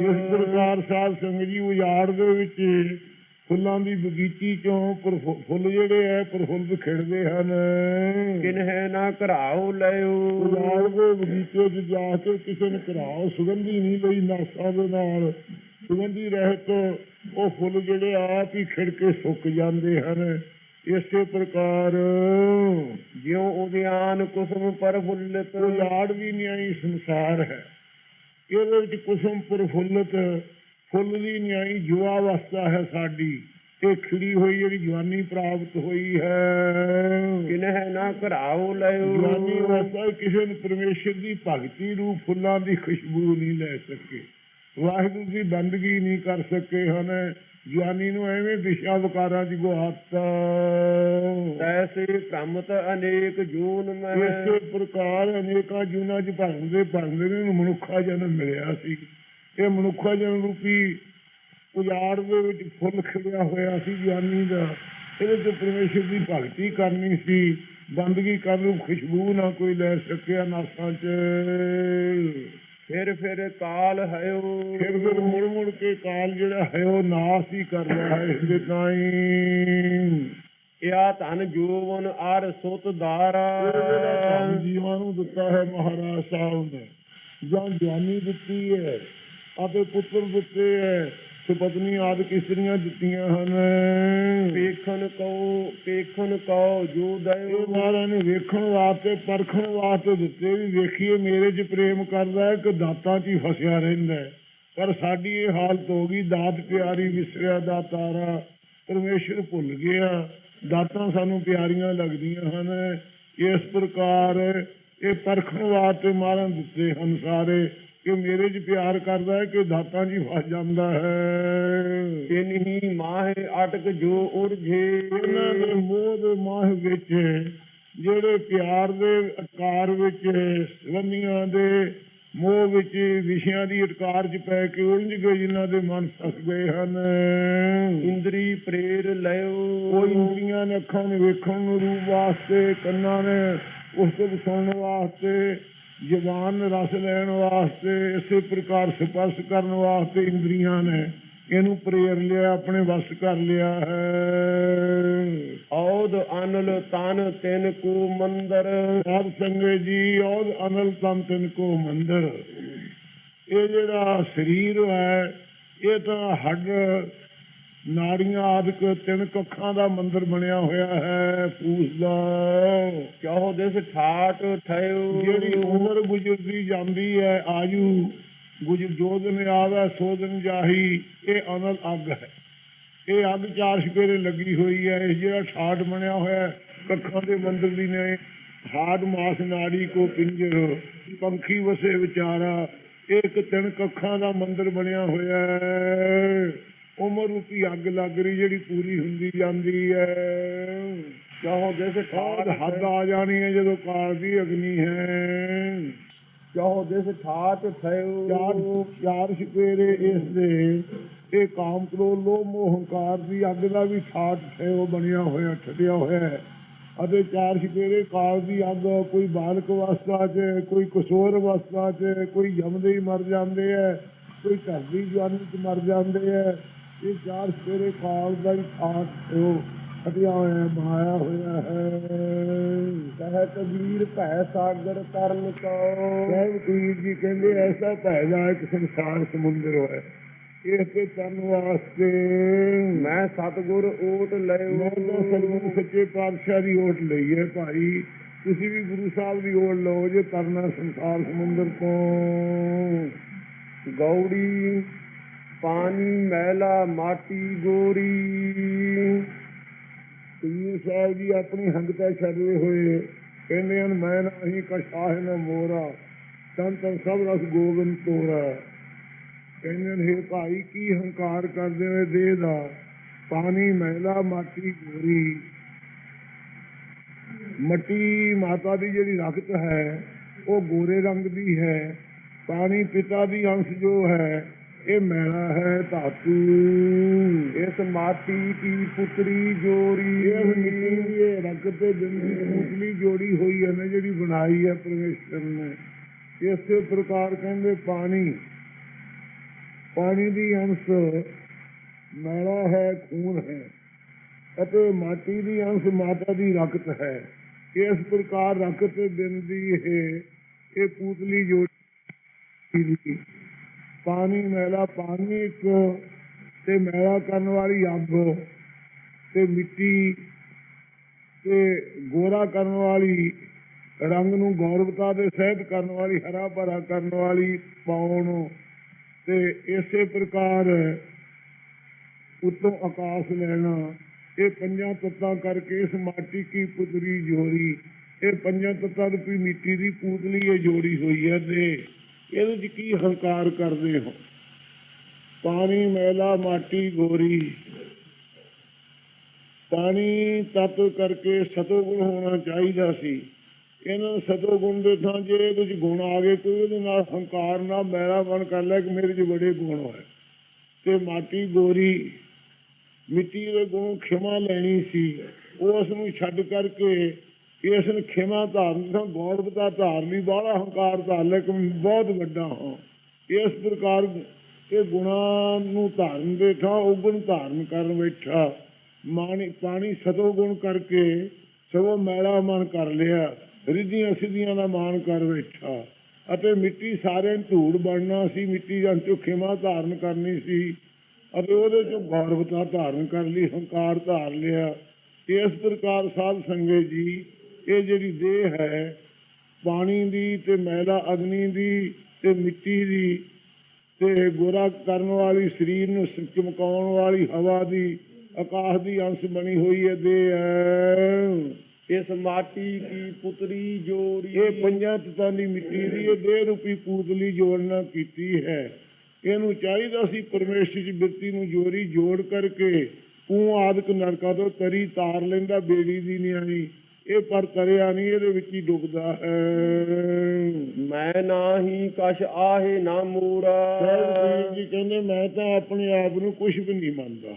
ਜਿਸ ਪ੍ਰਕਾਰ ਸਾਧ ਸੰਗਤ ਜੀ ਉਜਾੜ ਦੇ ਵਿੱਚ ਫੁੱਲਾਂ ਦੀ ਬਗੀਚੀ ਚੋਂ ਫੁੱਲ ਜਿਹੜੇ ਹੈ ਪ੍ਰਫੁੱਲਤ ਖਿੜਦੇ ਹਨ। ਕਿਨਹਿ ਨਾ ਘਰਾਉ ਲਿਓ ਉਜਾੜ ਦੇ ਬਗੀਚੇ 'ਚ ਜਾ ਕੇ ਕਿਸੇ ਨੇ ਘਰਾਓ ਸੁਗੰਧੀ ਨਹੀਂ ਲਈ ਨਾਸਾਂ ਦੇ ਨਾਲ। ਸੁਗੰਧੀ ਰਹਿਤ ਉਹ ਫੁੱਲ ਜਿਹੜੇ ਆਪ ਹੀ ਖਿੜ ਕੇ ਸੁੱਕ ਜਾਂਦੇ ਹਨ। ਇਸੇ ਪ੍ਰਕਾਰ ਜਿਉ ਉਦਿਆਨ ਕੁਸਮ ਪਰਫੁੱਲਤ ਉਜਾੜ ਵੀ ਨਿਆਈ ਸੰਸਾਰ ਹੈ। ਇਹਦੇ ਵਿੱਚ ਕੁਸਮ ਪ੍ਰਫੁੱਲਤ ਫੁੱਲ ਦੀ ਨਿਆਈ ਜੁਆ ਅਵਸਥਾ ਹੈ ਸਾਡੀ ਇਹ ਖਿੜੀ ਹੋਈ ਜਿਹੜੀ ਜਵਾਨੀ ਪ੍ਰਾਪਤ ਹੋਈ ਹੈ। ਕਿਨਹਿ ਨਾ ਘਰਾਉ ਲਿਓ ਜਵਾਨੀ ਅਵਸਥਾ ਕਿਸੇ ਨੂੰ ਪਰਮੇਸ਼ਰ ਦੀ ਭਗਤੀ ਰੂਪ ਫੁੱਲਾਂ ਦੀ ਖੁਸ਼ਬੂ ਨਹੀਂ ਲੈ ਸਕੇ। ਵਾਹਿਗੁਰੂ ਦੀ ਬੰਦਗੀ ਨਹੀਂ ਕਰ ਸਕੇ ਹਨ। ਜਵਾਨੀ ਨੂੰ ਐਵੇਂ ਦਿਸ਼ਾ ਵਿਕਾਰਾਂ ਦੀ ਗੁਹਾਤਾ ਤੈਸੇ ਭ੍ਰਮਤ ਅਨੇਕ ਜੂਨ ਮੈਂ ਇਸੇ ਪ੍ਰਕਾਰ ਅਨੇਕਾਂ ਜੂਨਾਂ ਚ ਭਰਮਦੇ ਭਰਮਦੇ ਨੂੰ ਮਨੁੱਖਾ ਜਨਮ ਮਿਲਿਆ ਸੀ। ਇਹ ਮਨੁੱਖਾ ਜਨਮ ਰੂਪੀ ਉਜਾੜ ਦੇ ਵਿੱਚ ਫੁੱਲ ਖਿੜਿਆ ਹੋਇਆ ਸੀ ਗਿਆਨੀ ਦਾ। ਇਹਦੇ ਤੇ ਪਰਮੇਸ਼ਰ ਦੀ ਭਗਤੀ ਕਰਨੀ ਸੀ। ਬੰਦਗੀ ਕਰਨ ਨੂੰ ਖੁਸ਼ਬੂ ਨਾ ਕੋਈ ਲੈ ਸਕਿਆ ਨਾਸਾਂ 'ਚ। ਫਿਰ ਫਿਰ ਕਾਲ ਹਇਓ ਫਿਰ ਫਿਰ ਮੁੜ ਮੁੜ ਕੇ ਕਾਲ ਜਿਹੜਾ ਹੈ ਉਹ ਨਾਸ ਹੀ ਕਰ ਰਿਹਾ ਹੈ ਇਸ ਦੇ ਤਾਈਂ। ਇਆ ਧਨ ਜੋਵਨ ਅਰ ਸੁਤ ਦਾਰਾ ਜੀਵਾਂ ਨੂੰ ਦਿੱਤਾ ਹੈ ਮਹਾਰਾਜ ਸਾਹਿਬ ਨੇ ਜਾਂ ਜਾਨੀ ਦਿੱਤੀ ਹੈ। ਅਤੇ ਪੁੱਤਰ ਦਿੱਤੇ ਹੈ ਸੁਪਤਨੀ ਆਦਿ ਇਸਤਰੀਆਂ ਦਿੱਤੀਆਂ ਹਨ। ਵੇਖਣ ਕਉ ਵੇਖਣ ਕਉ ਜੋ ਦਇਓ। ਮਹਾਰਾਜ ਨੇ ਵੇਖਣ ਵਾਸਤੇ ਪਰਖਣ ਵਾਸਤੇ ਦਿੱਤੇ ਵੀ ਵੇਖੀਏ ਮੇਰੇ 'ਚ ਪ੍ਰੇਮ ਕਰਦਾ ਹੈ ਕਿ ਦਾਤਾਂ 'ਚ ਹੀ ਫਸਿਆ ਰਹਿੰਦਾ ਹੈ ਪਰ ਸਾਡੀ ਇਹ ਹਾਲਤ ਹੋ ਗਈ ਦਾਤ ਪਿਆਰੀ ਵਿਸਰਿਆ ਦਾ ਤਾਰਾ। ਪਰਮੇਸ਼ਰ ਭੁੱਲ ਗਿਆ। ਦਾਤਾਂ ਸਾਨੂੰ ਪਿਆਰੀਆਂ ਲੱਗਦੀਆਂ ਹਨ। ਇਸ ਪ੍ਰਕਾਰ ਇਹ ਪਰਖਣ ਵਾਸਤੇ ਮਾਰਨ ਦਿੱਤੇ ਹਨ ਸਾਰੇ। ਕਿ ਮੇਰੇ 'ਚ ਪਿਆਰ ਕਰਦਾ ਹੈ ਕਿ ਦਾਤਾਂ ਹੀ ਫਸ ਜਾਂਦਾ ਹੈ। ਤਿਨਹੀ ਮਾਹਿ ਅਟਕ ਜੋ ਉਰਝੇ ਇਹਨਾਂ ਦੇ ਮੋਹ ਦੇ ਮਾਹ ਵਿੱਚ ਜਿਹੜੇ ਪਿਆਰ ਦੇ ਆਕਾਰ ਵਿੱਚ ਸੰਬੰਧੀਆਂ ਦੇ ਮੋਹ ਵਿੱਚ ਵਿਸ਼ਿਆਂ ਦੀ ਅਟਕਾਰ 'ਚ ਪੈ ਕੇ ਉਲਝ ਗਏ ਜਿਨ੍ਹਾਂ ਦੇ ਮਨ ਫਸ ਗਏ ਹਨ। ਇੰਦਰੀ ਪ੍ਰੇਰ ਲਿਓ ਕੋਈ ਇੰਦਰੀਆਂ ਨੇ ਅੱਖਾਂ ਨੇ ਵੇਖਣ ਨੂੰ ਰੂਪ ਵਾਸਤੇ ਕੰਨਾਂ ਨੇ ਉਸ ਤੋਂ ਸੁਣਨ ਵਾਸਤੇ ਜ਼ਬਾਨ ਨੇ ਰਸ ਲੈਣ ਵਾਸਤੇ ਇਸੇ ਪ੍ਰਕਾਰ ਸਪਰਸ਼ ਕਰਨ ਵਾਸਤੇ ਇੰਦਰੀਆਂ ਨੇ। ਇਹਨੂੰ ਪ੍ਰੇਰ ਲਿਆ ਆਪਣੇ ਵਸ ਕਰ ਲਿਆ ਹੈ। ਔਦ ਅਨਲ ਤਨ ਤਿਨ ਕੋ ਮੰਦਰ। ਸਾਧ ਸੰਗਤ ਜੀ ਔਰ ਅਨਲ ਤਨ ਤਿਨ ਕੋ ਮੰਦਰ। ਇਹ ਜਿਹੜਾ ਸਰੀਰ ਹੈ ਇਹ ਤਾਂ ਹੱਡ ਨਾੜੀਆਂ ਆਦਿਕ ਤਿੰਨ ਕੱਖਾਂ ਦਾ ਮੰਦਰ ਬਣਿਆ ਹੋਇਆ ਹੈ ਫੂਸ ਦਾ। ਚਾਹੋ ਦਿਸ ਠਾਟ ਠਇਓ ਜਿਹੜੀ ਉਮਰ ਗੁਜ਼ਰਦੀ ਜਾਂਦੀ ਹੈ ਆਯੂ। ਗੁਜਰ ਜੋ ਦਿਨ ਆਵੇ ਸੋ ਦਿਨ ਜਾਹੀ। ਇਹ ਅਨਲ ਅੱਗ ਹੈ। ਇਹ ਅੱਗ ਚਾਰ ਸਪੇਰੇ ਲੱਗੀ ਹੋਈ ਹੈ। ਇਹ ਜਿਹੜਾ ਠਾਠ ਬਣਿਆ ਹੋਇਆ ਕੱਖਾਂ ਦੇ ਮੰਦਰ ਦੀ ਨੇ ਹਾਡ ਮਾਸ ਨਾੜੀ ਕੋ ਪਿੰਜਰ ਪੰਖੀ ਵਸੇ ਵਿਚਾਰਾ ਇੱਕ ਤਿੰਨ ਕੱਖਾਂ ਦਾ ਮੰਦਰ ਬਣਿਆ ਹੋਇਆ ਹੈ। ਉਮਰ ਰੂਪੀ ਅੱਗ ਲੱਗ ਰਹੀ ਜਿਹੜੀ ਪੂਰੀ ਹੁੰਦੀ ਜਾਂਦੀ ਹੈ ਚਾਹੋ ਦਿਸ ਖਾਦ ਹੱਦ ਆ ਜਾਣੀ ਹੈ ਜਦੋਂ ਕਾਲ ਦੀ ਅਗਨੀ ਹੈ। ਚਾਹੋ ਦਿਸ ਠਾਟ ਠਇਓ ਚਾਰ ਚਾਰ ਸਪੇਰੇ ਇਸ ਦੇ। ਇਹ ਕਾਮ ਕ੍ਰੋਧ ਲੋਭ ਮੋਹ ਹੰਕਾਰ ਦੀ ਅੱਗ ਦਾ ਵੀ ਠਾਠ ਉਹ ਬਣਿਆ ਹੋਇਆ ਠੱਡਿਆ ਹੋਇਆ ਹੈ। ਅਤੇ ਚਾਰ ਸਪੇਰੇ ਕਾਲ ਦੀ ਅੱਗ ਕੋਈ ਬਾਲਕ ਅਵਸਥਾ 'ਚ ਕੋਈ ਕਿਸ਼ੋਰ ਅਵਸਥਾ 'ਚ ਕੋਈ ਜੰਮਦੇ ਹੀ ਮਰ ਜਾਂਦੇ ਹੈ ਕੋਈ ਘਰ ਦੀ ਜਵਾਨੀ 'ਚ ਮਰ ਜਾਂਦੇ ਹੈ ਇਹ ਚਾਰ ਸਪੇਰੇ ਕਾਲ ਦਾ ਹੀ ਠਾਠ ਹੈ ਠੱਡਿਆ ਹੋਇਆ ਬਣਾਇਆ ਹੋਇਆ ਹੈ। ਕਹਿ ਕਬੀਰ ਭੈ ਸਾਗਰ ਤਰਨ ਕੋ। ਸਾਹਿਬ ਕਬੀਰ ਜੀ ਕਹਿੰਦੇ ਐਸਾ ਭੈ ਜਾ ਇੱਕ ਸੰਸਾਰ ਸਮੁੰਦਰ ਹੋਇਆ ਇਸ ਤੇ ਤਰਨ ਵਾਸਤੇ ਮੈਂ ਸਤਗੁਰ ਓਟ ਲਿਓ ਮੈਂ ਤਾਂ ਸਤਿਗੁਰੂ ਸੱਚੇ ਪਾਤਸ਼ਾਹ ਦੀ ਓਟ ਲਈ ਹੈ ਭਾਈ। ਤੁਸੀਂ ਵੀ ਗੁਰੂ ਸਾਹਿਬ ਦੀ ਓਟ ਲਓ ਜੇ ਤਰਨਾ ਸੰਸਾਰ ਸਮੁੰਦਰ ਤੋਂ। ਗੌੜੀ ਪਾਣੀ, ਮੈਲਾ, ਮਾਟੀ, ਗੋਰੀ। ਕਬੀਰ ਸਾਹਿਬ ਜੀ ਆਪਣੀ ਹੰਗਤਾ ਛੱਡਦੇ ਹੋਏ ਕਹਿੰਦੇ ਹਨ, ਮੈਂ ਨਹੀਂ ਕਸ਼ਾਹ ਨ ਮੋਰਾ। ਤਨ ਸਭ ਰਸ ਗੋਬਿੰਦ ਤੋਰਾ। ਕਹਿੰਦੇ ਨੇ ਭਾਈ, ਕੀ ਹੰਕਾਰ ਕਰਦੇ ਹੋਏ ਦੇ ਦਾ? ਪਾਣੀ ਮਹਿਲਾ ਮਾਟੀ, ਗੋਰੀ। ਮਟੀ ਮਾਤਾ ਦੀ ਜਿਹੜੀ ਰਕਤ ਹੈ, ਉਹ ਗੋਰੇ ਰੰਗ ਦੀ ਹੈ। ਪਾਣੀ ਪਿਤਾ ਦੀ ਅੰਸ਼ ਜੋ ਹੈ ਇਹ ਮੈਲਾ ਹੈ ਧਾਤੂ। ਇਸ ਮਾਟੀ ਕੀ ਪੁੱਤਰੀ ਜੋਰੀ ਇਹ ਮਿੱਟੀ ਦੀ ਇਹ ਰਕਤ ਦੀ ਪੁਤਲੀ ਜੋੜੀ ਹੋਈ ਹੈ ਨਾ ਜਿਹੜੀ ਬਣਾਈ ਹੈ ਪਰਮੇਸ਼ਰ ਨੇ ਇਸੇ ਪ੍ਰਕਾਰ ਕਹਿੰਦੇ ਪਾਣੀ। ਪਾਣੀ ਦੀ ਅੰਸ਼ ਮੈਲਾ ਹੈ ਖੂਨ ਹੈ ਅਤੇ ਮਾਟੀ ਦੀ ਅੰਸ਼ ਮਾਤਾ ਦੀ ਰਕਤ ਹੈ। ਇਸ ਪ੍ਰਕਾਰ ਰਕਤ ਤੇ ਦਿਨ ਦੀ ਇਹ ਇਹ ਪੂਤਲੀ ਜੋੜੀ। ਦੀ ਪਾਣੀ ਮੈਲਾ ਪਾਣੀ ਇੱਕ ਤੇ ਮੈਲਾ ਕਰਨ ਵਾਲੀ ਅੱਗ ਤੇ ਮਿੱਟੀ ਤੇ ਗੋਰਾ ਕਰਨ ਵਾਲੀ, ਰੰਗ ਨੂੰ ਗੌਰਵਤਾ ਦੇ ਸਹਿਤ ਕਰਨ ਵਾਲੀ, ਹਰਾ ਭਰਾ ਕਰਨ ਵਾਲੀ ਪਾਉਣ ਤੇ ਇਸੇ ਪ੍ਰਕਾਰ ਉਤੋਂ ਆਕਾਸ਼ ਲੈਣਾ। ਇਹ ਪੰਜਾਂ ਤੱਤਾਂ ਕਰਕੇ ਇਸ ਮਾਟੀ ਕੀ ਪੁਤਰੀ ਜੋੜੀ। ਇਹ ਪੰਜਾਂ ਤੱਤਾਂ ਰੂਪੀ ਮਿੱਟੀ ਦੀ ਪੂਤਲੀ ਇਹ ਜੋੜੀ ਹੋਈ ਹੈ ਤੇ ਇਹਦੇ ਚ ਕੀ ਹੰਕਾਰ ਕਰਦੇ ਹੋ? ਪਾਣੀ, ਮੈਲਾ, ਮਾਟੀ, ਗੋਰੀ। ਪਾਣੀ ਤਤ ਕਰਕੇ ਸਤੋਗੁਣ ਹੋਣਾ ਚਾਹੀਦਾ ਸੀ। ਇਹਨਾਂ ਸਤੋਗੁਣ ਦੇ ਥਾਂ ਜੇ ਇਹਦੇ ਵਿੱਚ ਗੁਣ ਆ ਗਏ, ਕੋਈ ਉਹਦੇ ਨਾਲ ਹੰਕਾਰ ਨਾਲ ਮੈਲਾ ਮਨ ਕਰ ਲਿਆ ਕਿ ਮੇਰੇ 'ਚ ਬੜੇ ਗੁਣ ਹੋਏ। ਤੇ ਮਾਟੀ, ਗੋਰੀ, ਮਿੱਟੀ ਦੇ ਗੁਣ ਖਿਮਾ ਲੈਣੀ ਸੀ। ਉਸ ਨੂੰ ਛੱਡ ਕਰਕੇ ਇਸ ਨੂੰ ਖਿਮਾ ਧਾਰਨ ਦਾ ਗੌਰਵਤਾ ਧਾਰਨ ਲਈ ਬਾਹਲਾ ਹੰਕਾਰ ਧਾਰ ਲੈ ਕਿ ਬਹੁਤ ਵੱਡਾ ਹਾਂ। ਇਸ ਪ੍ਰਕਾਰ ਇਹ ਗੁਣਾਂ ਨੂੰ ਧਾਰਨ ਦੇ ਥਾਂ ਉਗਣ ਧਾਰਨ ਕਰਨ ਬੈਠਾ। ਮਾਣੀ, ਪਾਣੀ ਸਤੋ ਗੁਣ ਕਰਕੇ ਸਗੋਂ ਮੈਲਾ ਮਨ ਕਰ ਲਿਆ ਰਿੱਧੀਆਂ ਸਿੱਧੀਆਂ ਦਾ ਮਾਨ ਕਰ ਬੈਠਾ। ਅਤੇ ਮਿੱਟੀ ਸਾਰਿਆਂ ਨੂੰ ਧੂੜ ਬਣਨਾ ਸੀ, ਮਿੱਟੀ ਜਾਂ ਚੋਂ ਖਿਮਾ ਧਾਰਨ ਕਰਨੀ ਸੀ। ਅਤੇ ਉਹਦੇ ਚੋਂ ਗੌਰਵਤਾ ਧਾਰਨ ਕਰ ਲਈ, ਹੰਕਾਰ ਧਾਰ ਲਿਆ। ਇਸ ਪ੍ਰਕਾਰ ਸਾਧ ਸੰਗਤ ਜੀ ਇਹ ਜਿਹੜੀ ਦੇਹ ਹੈ ਪਾਣੀ ਦੀ ਤੇ ਮੈਲਾ ਅਗਨੀ ਦੀ ਤੇ ਮਿੱਟੀ ਦੀ ਤੇ ਗੋਰਾ ਕਰਨ ਵਾਲੀ ਸਰੀਰ ਨੂੰ ਚਮਕਾਉਣ ਵਾਲੀ ਹਵਾ ਦੀ ਆਕਾਸ਼ ਦੀ ਅੰਸ਼ ਬਣੀ ਹੋਈ ਹੈ ਦੇ ਹੈ। ਇਸ ਮਾਟੀ ਕੀ ਪੁਤਰੀ ਜੋੜੀ ਇਹ ਪੰਜਾਂ ਤਤਾਂ ਦੀ ਮਿੱਟੀ ਦੀ ਇਹ ਦੇਹ ਰੂਪੀ ਪੂਤਲੀ ਜੋੜਨਾ ਕੀਤੀ ਹੈ। ਇਹਨੂੰ ਚਾਹੀਦਾ ਸੀ ਪਰਮੇਸ਼ਰ ਦੀ ਬਿਰਤੀ ਨੂੰ ਜੋੜੀ ਜੋੜ ਕਰਕੇ ਕੂ ਆਦਿਕ ਨਰਕਾਂ ਤੋਂ ਤਰੀ ਤਾਰ ਲੈਂਦਾ ਬੇੜੀ ਦੀ ਨਿਆਣੀ। ਇਹ ਪਰ ਤਰਿਆ ਨਹੀਂ ਇਹਦੇ ਵਿੱਚ ਹੀ ਡੁੱਬਦਾ ਹੈ। ਮੈਂ ਨਾਹੀ ਕਛ ਆਹੇ ਨਾ ਮੂਰਾ। ਸਾਹਿਬ ਜੀ ਕਹਿੰਦੇ ਮੈਂ ਤਾਂ ਆਪਣੇ ਆਪ ਨੂੰ ਕੁਝ ਵੀ ਨਹੀਂ ਮੰਨਦਾ।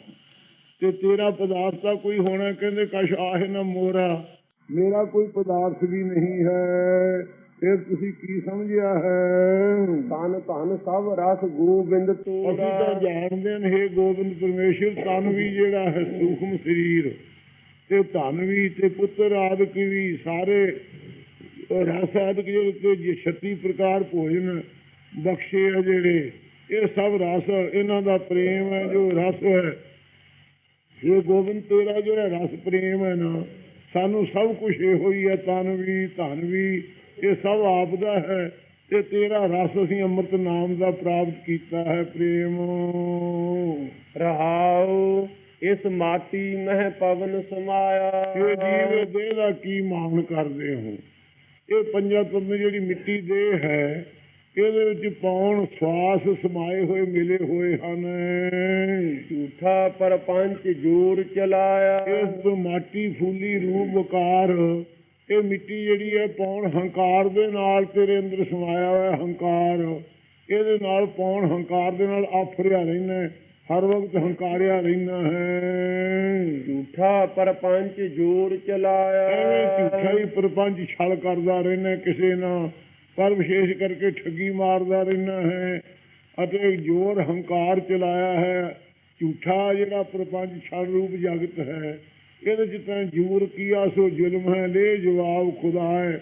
ਤੇ ਤੇਰਾ ਪਦਾਰਥ ਤਾਂ ਕੋਈ ਹੋਣਾ ਕਹਿੰਦੇ ਕਸ਼ ਆਹ ਨਾ ਮੋਰਾ। ਮੇਰਾ ਕੋਈ ਪਦਾਰਥ ਵੀ ਨਹੀਂ ਹੈ। ਫਿਰ ਤੁਸੀਂ ਕੀ ਸਮਝਿਆ ਹੈ? ਤਨ ਧਨ ਸਭ ਰਸ ਗੋਬਿੰਦ ਅਸੀਂ ਤਾਂ ਜਾਣਦੇ ਨੇ ਹੇ ਗੋਬਿੰਦ ਪਰਮੇਸ਼ਰ ਤਨ ਵੀ ਜਿਹੜਾ ਹੈ ਸੂਖਮ ਸਰੀਰ। ਤੇ ਧਨ ਵੀ ਤੇ ਪੁੱਤਰ ਆਦਿਕ ਵੀ ਸਾਰੇ ਰਸ ਆਦਿਕ ਜਿਹੜੇ 36 ਪ੍ਰਕਾਰ ਭੋਜਨ ਬਖਸ਼ੇ ਆ ਜਿਹੜੇ, ਇਹ ਸਭ ਰਸ ਇਹਨਾਂ ਦਾ ਪ੍ਰੇਮ ਹੈ, ਜੋ ਰਸ ਹੈ। ਇਹ ਗੋਬਿੰਦ, ਤੇਰਾ ਜਿਹੜਾ ਰਸ ਪ੍ਰੇਮ ਹੈ ਨਾ, ਸਾਨੂੰ ਸਭ ਕੁਝ ਇਹੋ ਹੀ ਹੈ, ਤਨ ਵੀ, ਧਨ ਵੀ, ਇਹ ਸਭ ਆਪ ਦਾ ਹੈ ਤੇ ਤੇਰਾ ਰਸ ਅਸੀਂ ਅੰਮ੍ਰਿਤ ਨਾਮ ਦਾ ਪ੍ਰਾਪਤ ਕੀਤਾ ਹੈ, ਪ੍ਰੇਮ। ਰਹਾਉ। ਇਸ ਮਾਟੀ ਮਹਿ ਪਵਨ ਸਮਾਇਆ। ਇਹ ਜੀਵ ਦੇਹ ਦਾ ਕੀ ਮਾਣ ਕਰਦੇ ਹੋ? ਇਹ ਪੰਜਾਂ ਤੁਰਨ ਜਿਹੜੀ ਮਿੱਟੀ ਦੇਹ ਹੈ ਇਹਦੇ ਵਿੱਚ ਪਾਉਣ ਸਵਾਸ ਸਮਾਏ ਹੋਏ ਮਿਲੇ ਹੋਏ ਹਨ। ਝੂਠਾ ਪਰਪੰਚ ਜੋਰ ਚਲਾਇਆ। ਇਸ ਮਾਟੀ ਫੂਲੀ ਰੂਪ ਵਕਾਰ ਇਹ ਮਿੱਟੀ ਜਿਹੜੀ ਹੈ ਪੌਣ ਹੰਕਾਰ ਦੇ ਨਾਲ ਤੇਰੇ ਅੰਦਰ ਸਮਾਇਆ ਹੋਇਆ ਹੰਕਾਰ ਇਹਦੇ ਨਾਲ ਪੌਣ ਹੰਕਾਰ ਦੇ ਨਾਲ ਆਫਰਿਆ ਰਹਿਣਾ ਹੈ। ਹਰ ਵਕਤ ਹੰਕਾਰਿਆ ਰਹਿਣਾ ਹੈ। ਝੂਠਾ ਪਰਪੰਚ ਜੋਰ ਚਲਾਇਆ। ਐਵੇਂ ਝੂਠਾ ਹੀ ਪ੍ਰਪੰਚ ਛਲ ਕਰਦਾ ਰਹਿਣਾ ਕਿਸੇ ਨਾਲ ਪਰ ਵਿਸ਼ੇਸ਼ ਕਰਕੇ ਠੱਗੀ ਮਾਰਦਾ ਰਹਿਣਾ ਹੈ ਅਤੇ ਜੋਰ ਹੰਕਾਰ ਚਲਾਇਆ ਹੈ। ਝੂਠਾ ਜਿਹੜਾ ਪ੍ਰਪੰਚ ਛਲ ਰੂਪ ਜਗਤ ਹੈ ਇਹਦੇ ਚ ਤਾਂ ਜੋਰ ਕੀਆ ਸੋ ਜ਼ੁਲਮ ਹੈ ਲੈ ਜਵਾਬ ਖੁਦਾ ਹੈ।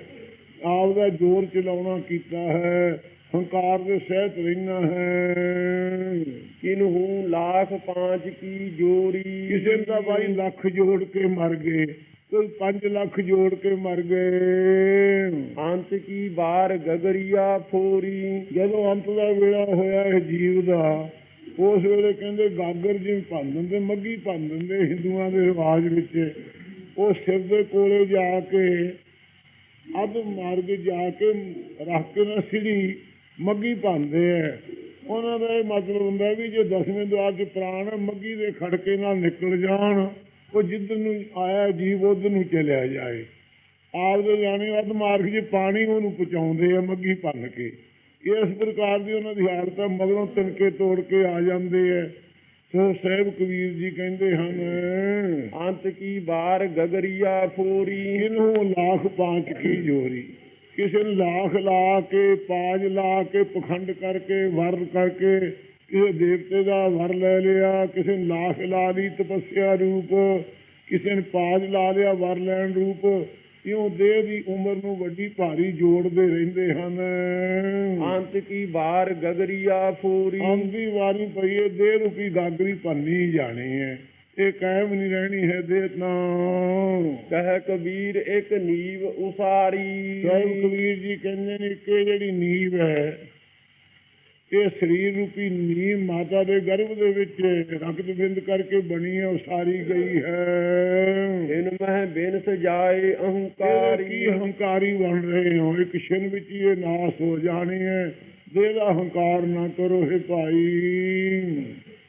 ਆਪ ਦਾ ਜੋਰ ਚਲਾਉਣਾ ਕੀਤਾ ਹੈ। ਹੰਕਾਰ ਦੇ ਸਹਿਤ ਰਹਿਣਾ ਹੈ। ਕਿਨਹੂ ਲਾਖ ਪਾਂਚ ਕੀ ਜੋਰੀ ਕਿਸੇ ਦਾ ਬਾਈ ਲੱਖ ਜੋੜ ਕੇ ਮਰ ਗਏ, ਕੋਈ 5 ਲੱਖ ਜੋੜ ਕੇ ਮਰ ਗਏ। ਅੰਤ ਕੀ ਬਾਰ ਗਗਰੀਆ ਫੋਰੀ। ਜਦੋਂ ਅੰਤ ਦਾ ਵੇਲਾ ਹੋਇਆ ਇਹ ਜੀਵ ਦਾ, ਉਸ ਵੇਲੇ ਕਹਿੰਦੇ ਗਾਗਰ ਜਿਵੇਂ ਭੰਨ ਦਿੰਦੇ, ਮੱਗੀ ਭੰਨ ਦਿੰਦੇ ਹਿੰਦੂਆਂ ਦੇ ਰਿਵਾਜ ਵਿੱਚ। ਉਹ ਸਿਰ ਦੇ ਕੋਲੇ ਜਾ ਕੇ ਅੱਧ ਮਾਰਗ ਜਾ ਕੇ ਰੱਖ ਕੇ ਨਾ ਸਿੜੀ। ਮੱਗੀ ਭੰਨਦੇ ਆ ਉਹਨਾਂ ਦਾ ਇਹ ਮਤਲਬ ਹੁੰਦਾ ਵੀ ਜੇ ਦਸਵੇਂ ਦੁਆਰ 'ਚ ਪ੍ਰਾਣ ਮੱਗੀ ਦੇ ਖੜਕੇ ਨਾਲ ਨਿਕਲ ਜਾਣ ਉਹ ਜਿੱਧਰ ਨੂੰ ਆਇਆ ਜੀਵ ਉਧਰ ਨੂੰ ਚਲਿਆ ਜਾਏ। ਆਪ ਦੇ ਜਾਣੇ ਅੱਧ ਮਾਰਗ 'ਚ ਪਾਣੀ ਉਹਨੂੰ ਪਹੁੰਚਾਉਂਦੇ ਆ ਮੱਗੀ ਭੰਨ ਕੇ। ਇਸ ਪ੍ਰਕਾਰ ਦੀ ਉਹਨਾਂ ਦੀ ਹਾਲਤ ਆ ਮਗਰੋਂ ਤਿਨਕੇ ਤੋੜ ਕੇ ਆ ਜਾਂਦੇ ਆ ਸੋ ਸਾਹਿਬ ਕਬੀਰ ਜੀ ਕਹਿੰਦੇ ਹਨ ਅੰਤ ਕੀ ਬਾਰ ਗਗਰੀਆ ਫੋਰੀ ਇਹਨੂੰ ਲੱਖ ਪਾਂਚ ਕੀ ਜੋਰੀ। ਕਿਸੇ ਨੂੰ ਲੱਖ ਲਾ ਕੇ ਪਾਜ ਲਾ ਕੇ ਪਖੰਡ ਕਰਕੇ ਵਰ ਕਰਕੇ ਕਿਸੇ ਦੇਵਤੇ ਦਾ ਵਰ ਲੈ ਲਿਆ ਕਿਸੇ ਨੇ ਲੱਖ ਲਾ ਲਈ ਤਪੱਸਿਆ ਰੂਪ ਕਿਸੇ ਨੇ ਪਾਜ ਲਾ ਲਿਆ ਵਰ ਲੈਣ ਰੂਪ ਇਉਂ ਦੇਹ ਦੀ ਉਮਰ ਨੂੰ ਵੱਡੀ ਭਾਰੀ ਜੋੜਦੇ ਰਹਿੰਦੇ ਹਨ। ਅੰਤ ਕੀ ਬਾਰ ਗਗਰੀਆ ਫੋਰੀ? ਆਂਦੀ ਵਾਰੀ ਪਈ ਹੈ ਦੇਹ ਰੂਪੀ ਗਾਗਰੀ ਭੰਨੀ ਜਾਣੀ ਹੈ ਇਹ ਕਾਇਮ ਨਹੀਂ ਰਹਿਣੀ ਹੈ ਦੇਹ ਤਾਂ। ਕਹਿ ਕਬੀਰ ਇੱਕ ਨੀਵ ਉਸਾਰੀ। ਸਾਹਿਬ ਕਬੀਰ ਜੀ ਕਹਿੰਦੇ ਨੇ ਕਿ ਜਿਹੜੀ ਨੀਂਵ ਹੈ। ਇਹ ਸਰੀਰ ਰੂਪੀ ਨੀਂਵ ਮਾਤਾ ਦੇ ਗਰਭ ਦੇ ਵਿੱਚ ਰਕਤ ਬਿੰਦ ਕਰਕੇ ਬਣੀ ਹੈ ਉਸਾਰੀ ਗਈ ਹੈ। ਇਨ ਮਹਿ ਬਿਨ ਸਜਾਏ ਅਹੰਕਾਰੀ। ਕੀ ਹੰਕਾਰੀ ਬਣ ਰਹੇ ਹੋ? ਇੱਕ ਛਿਨ ਵਿੱਚ ਹੀ ਇਹ ਨਾਸ ਹੋ ਜਾਣੀ ਹੈ। ਦੇਹ ਦਾ ਹੰਕਾਰ ਨਾ ਕਰੋ ਹੈ ਭਾਈ।